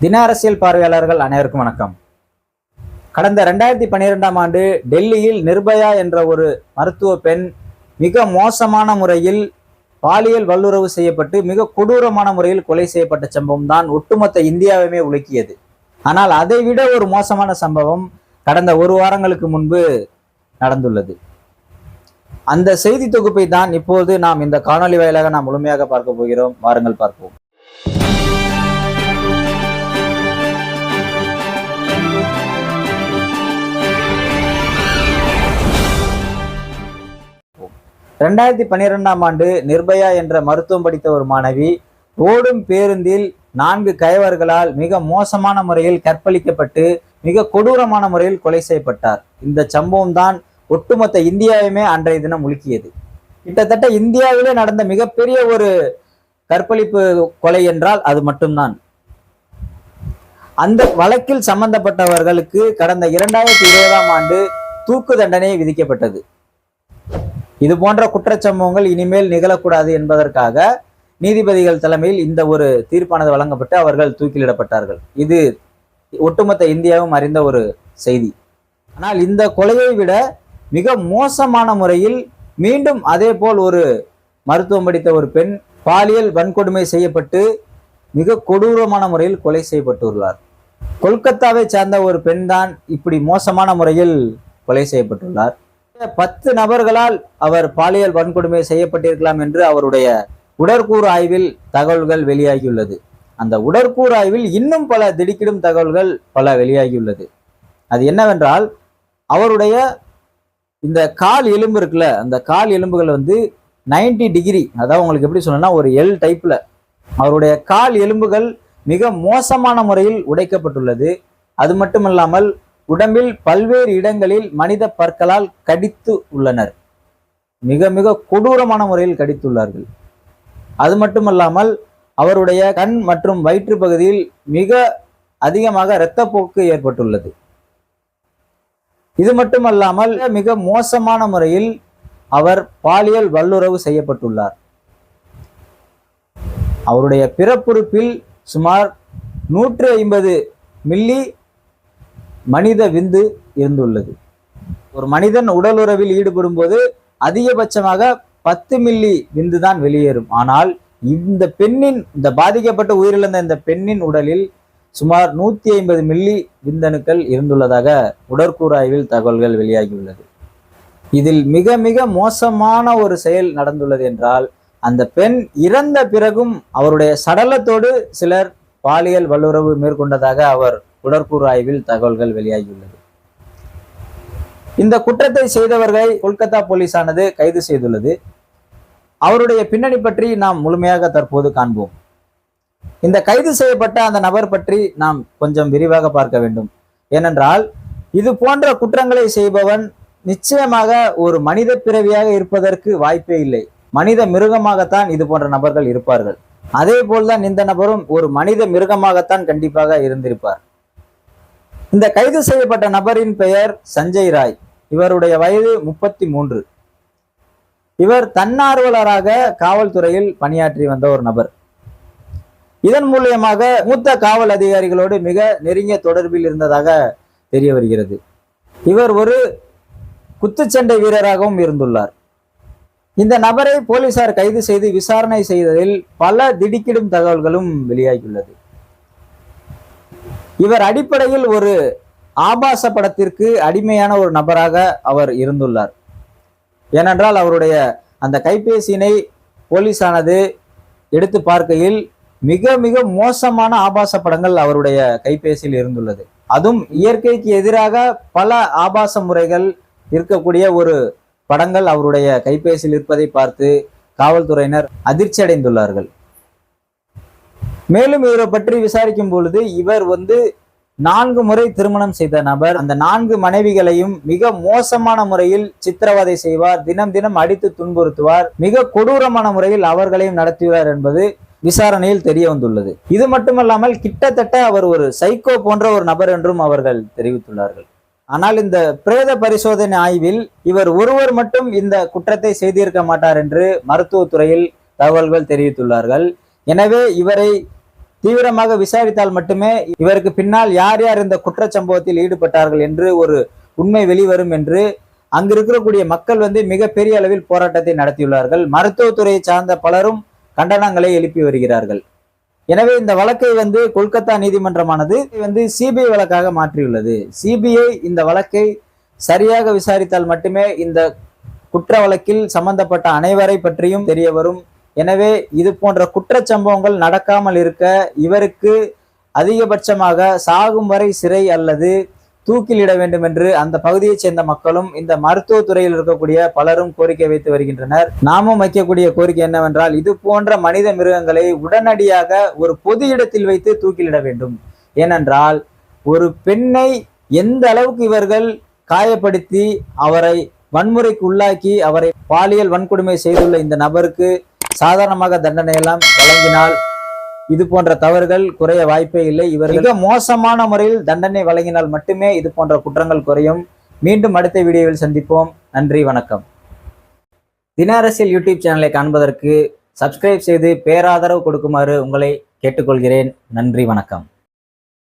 தின அரசியல் பார்வையாளர்கள் அனைவருக்கும் வணக்கம். கடந்த ரெண்டாயிரத்தி பன்னிரெண்டாம் ஆண்டு டெல்லியில் நிர்பயா என்ற ஒரு மருத்துவ பெண் மிக மோசமான முறையில் பாலியல் வல்லுறவு செய்யப்பட்டு மிக கொடூரமான முறையில் கொலை செய்யப்பட்ட சம்பவம் தான் ஒட்டுமொத்த இந்தியாவையுமே உலுக்கியது. ஆனால் அதை விட ஒரு மோசமான சம்பவம் கடந்த ஒரு வாரங்களுக்கு முன்பு நடந்துள்ளது. அந்த செய்தி தொகுப்பை தான் இப்போது நாம் இந்த காணொளி வாயிலாக நாம் முழுமையாக பார்க்க போகிறோம். வாருங்கள் பார்ப்போம். ரெண்டாயிரத்தி பன்னிரெண்டாம் ஆண்டு நிர்பயா என்ற மருத்துவம் படித்த ஒரு மாணவி ஓடும் பேருந்தில் நான்கு கயவர்களால் மிக மோசமான முறையில் கற்பழிக்கப்பட்டு மிக கொடூரமான முறையில் கொலை செய்யப்பட்டார். இந்த சம்பவம் தான் ஒட்டுமொத்த இந்தியாவையுமே அன்றைய தினம் முழுக்கியது கிட்டத்தட்ட இந்தியாவிலே நடந்த மிகப்பெரிய ஒரு கற்பழிப்பு கொலை என்றால் அது மட்டும்தான். அந்த வழக்கில் சம்பந்தப்பட்டவர்களுக்கு கடந்த இரண்டாயிரத்தி இருபதாம் ஆண்டு தூக்கு தண்டனை விதிக்கப்பட்டது. இது போன்ற குற்றச்சம்பவங்கள் இனிமேல் நிகழக்கூடாது என்பதற்காக நீதிபதிகள் தலைமையில் இந்த ஒரு தீர்ப்பானது வழங்கப்பட்டு அவர்கள் தூக்கிலிடப்பட்டார்கள். இது ஒட்டுமொத்த இந்தியாவும் அறிந்த ஒரு செய்தி. ஆனால் இந்த கொலையை விட மிக மோசமான முறையில் மீண்டும் அதே போல் ஒரு மருத்துவம் படித்த ஒரு பெண் பாலியல் வன்கொடுமை செய்யப்பட்டு மிக கொடூரமான முறையில் கொலை செய்யப்பட்டுள்ளார். கொல்கத்தாவை சார்ந்த ஒரு பெண் தான் இப்படி மோசமான முறையில் கொலை செய்யப்பட்டுள்ளார். பத்து நபர்களால் அவர் பாலியல் வன்கொடுமை செய்யப்பட்டிருக்கலாம் என்று அவருடைய உடற்கூறு ஆய்வில் தகவல்கள் வெளியாகியுள்ளது. அந்த உடற்கூறு ஆய்வில் இன்னும் பல திடுக்கிடும் தகவல்கள் பல வெளியாகியுள்ளது. அது என்னவென்றால் அவருடைய இந்த கால் எலும்பு இருக்குல்ல அந்த கால் எலும்புகள் வந்து 90 டிகிரி அதாவது உங்களுக்கு எப்படி சொல்லணும்னா ஒரு எல் டைப்ல அவருடைய கால் எலும்புகள் மிக மோசமான முறையில் உடைக்கப்பட்டுள்ளது. அது மட்டுமல்லாமல் உடம்பில் பல்வேறு இடங்களில் மனித பற்களால் கடித்து உள்ளனர். மிக மிக கொடூரமான முறையில் கடித்துள்ளார்கள். அது மட்டுமல்லாமல் அவருடைய கண் மற்றும் வயிற்று பகுதியில் மிக அதிகமாக இரத்தப்போக்கு ஏற்பட்டுள்ளது. இது மட்டுமல்லாமல் மிக மோசமான முறையில் அவர் பாலியல் வல்லுறவு செய்யப்பட்டுள்ளார். அவருடைய பிறப்புறுப்பில் சுமார் நூற்று ஐம்பது மில்லி மனித விந்து இருந்துள்ளது. ஒரு மனிதன் உடலுறவில் ஈடுபடும் போது அதிகபட்சமாக பத்து மில்லி விந்து தான் வெளியேறும். ஆனால் இந்த பெண்ணின் இந்த பாதிக்கப்பட்ட உயிரிழந்த இந்த பெண்ணின் உடலில் சுமார் நூத்தி ஐம்பது மில்லி விந்தணுக்கள் இருந்துள்ளதாக உடற்கூறாய்வில் தகவல்கள் வெளியாகியுள்ளது. இதில் மிக மிக மோசமான ஒரு செயல் நடந்துள்ளது என்றால் அந்த பெண் இறந்த பிறகும் அவருடைய சடலத்தோடு சிலர் பாலியல் வல்லுறவு மேற்கொண்டதாக அவர் உடற்கூறு ஆய்வில் தகவல்கள் வெளியாகியுள்ளது. இந்த குற்றத்தை செய்தவர்களை கொல்கத்தா போலீஸானது கைது செய்துள்ளது. அவருடைய பின்னணி பற்றி நாம் முழுமையாக தற்போது காண்போம். இந்த கைது செய்யப்பட்ட அந்த நபர் பற்றி நாம் கொஞ்சம் விரிவாக பார்க்க வேண்டும். ஏனென்றால் இது போன்ற குற்றங்களை செய்பவன் நிச்சயமாக ஒரு மனித பிறவியாக இருப்பதற்கு வாய்ப்பே இல்லை. மனித மிருகமாகத்தான் இது போன்ற நபர்கள் இருப்பார்கள். அதே போல்தான் இந்த நபரும் ஒரு மனித மிருகமாகத்தான் கண்டிப்பாக இருந்திருப்பார். இந்த கைது செய்யப்பட்ட நபரின் பெயர் சஞ்சய் ராய். இவருடைய வயது முப்பத்தி மூன்று இவர் தன்னார்வலராக காவல்துறையில் பணியாற்றி வந்த ஒரு நபர். இதன் மூலியமாக மூத்த காவல் அதிகாரிகளோடு மிக நெருங்கிய தொடர்பில் இருந்ததாக தெரிய வருகிறது. இவர் ஒரு குத்துச்சண்டை வீரராகவும் இருந்துள்ளார். இந்த நபரை போலீசார் கைது செய்து விசாரணை செய்ததில் பல திடுக்கிடும் தகவல்களும் வெளியாகியுள்ளது. இவர் அடிப்படையில் ஒரு ஆபாச படத்திற்கு அடிமையான ஒரு நபராக அவர் இருந்துள்ளார். ஏனென்றால் அவருடைய அந்த கைபேசியினை போலீஸானது எடுத்து பார்க்கையில் மிக மிக மோசமான ஆபாச படங்கள் அவருடைய கைபேசியில் இருந்துள்ளது. அதுவும் இயற்கைக்கு எதிராக பல ஆபாச முறைகள் இருக்கக்கூடிய ஒரு படங்கள் அவருடைய கைபேசியில் இருப்பதை பார்த்து காவல்துறையினர் அதிர்ச்சி அடைந்துள்ளார்கள் மேலும் இவரை பற்றி விசாரிக்கும் பொழுது இவர் வந்து நான்கு முறை திருமணம் செய்த நபர். அந்த நான்கு மனைவிகளையும் மிக மோசமான முறையில் சித்திரவதை செய்வார். தினம் தினம் அடித்து துன்புறுத்துவார். மிக கொடூரமான முறையில் அவர்களையும் நடத்துவார் என்பது விசாரணையில் தெரிய வந்துள்ளது இது மட்டுமல்லாமல் கிட்டத்தட்ட அவர் ஒரு சைக்கோ போன்ற ஒரு நபர் என்றும் அவர்கள் தெரிவித்துள்ளார்கள். ஆனால் இந்த பிரேத பரிசோதனை ஆய்வில் இவர் ஒருவர் மட்டும் இந்த குற்றத்தை செய்திருக்க மாட்டார் என்று மருத்துவத்துறையில் தகவல்கள் தெரிவித்துள்ளார்கள். எனவே இவரை தீவிரமாக விசாரித்தால் மட்டுமே இவருக்கு பின்னால் யார் யார் இந்த குற்றச்சம்பவத்தில் ஈடுபட்டார்கள் என்று ஒரு உண்மை வெளிவரும் என்று அங்கு இருக்கக்கூடிய மக்கள் வந்து மிகப்பெரிய அளவில் போராட்டத்தை நடத்தியுள்ளார்கள். மருத்துவத்துறையை சார்ந்த பலரும் கண்டனங்களை எழுப்பி வருகிறார்கள். எனவே இந்த வழக்கை வந்து கொல்கத்தா நீதிமன்றமானது வந்து சிபிஐ வழக்காக மாற்றியுள்ளது. சிபிஐ இந்த வழக்கை சரியாக விசாரித்தால் மட்டுமே இந்த குற்ற வழக்கில் சம்பந்தப்பட்ட அனைவரை பற்றியும் தெரிய வரும். எனவே இது போன்ற குற்றச்சம்பவங்கள் நடக்காமல் இருக்க இவருக்கு அதிகபட்சமாக சாகும் வரை சிறை அல்லது தூக்கிலிட வேண்டும் என்று அந்த பகுதியைச் சேர்ந்த மக்களும் இந்த மருத்துவத்துறையில் இருக்கக்கூடிய பலரும் கோரிக்கை வைத்து வருகின்றனர். நாமும் வைக்கக்கூடிய கோரிக்கை என்னவென்றால் இது போன்ற மனித மிருகங்களை உடனடியாக ஒரு பொது இடத்தில் வைத்து தூக்கிலிட வேண்டும். ஏனென்றால் ஒரு பெண்ணை எந்த அளவுக்கு இவர்கள் காயப்படுத்தி அவரை வன்முறைக்கு உள்ளாக்கி அவரை பாலியல் வன்கொடுமை செய்துள்ள இந்த நபருக்கு சாதாரணமாக தண்டனை எல்லாம் வழங்கினால் இது போன்ற தவறுகள் குறைய வாய்ப்பே இல்லை. இவர் மிக மோசமான முறையில் தண்டனை வழங்கினால் மட்டுமே இது போன்ற குற்றங்கள் குறையும். மீண்டும் அடுத்த வீடியோவில் சந்திப்போம். நன்றி வணக்கம். தின அரசியல் யூடியூப் சேனலை காண்பதற்கு சப்ஸ்கிரைப் செய்து பேராதரவு கொடுக்குமாறு உங்களை கேட்டுக்கொள்கிறேன். நன்றி வணக்கம்.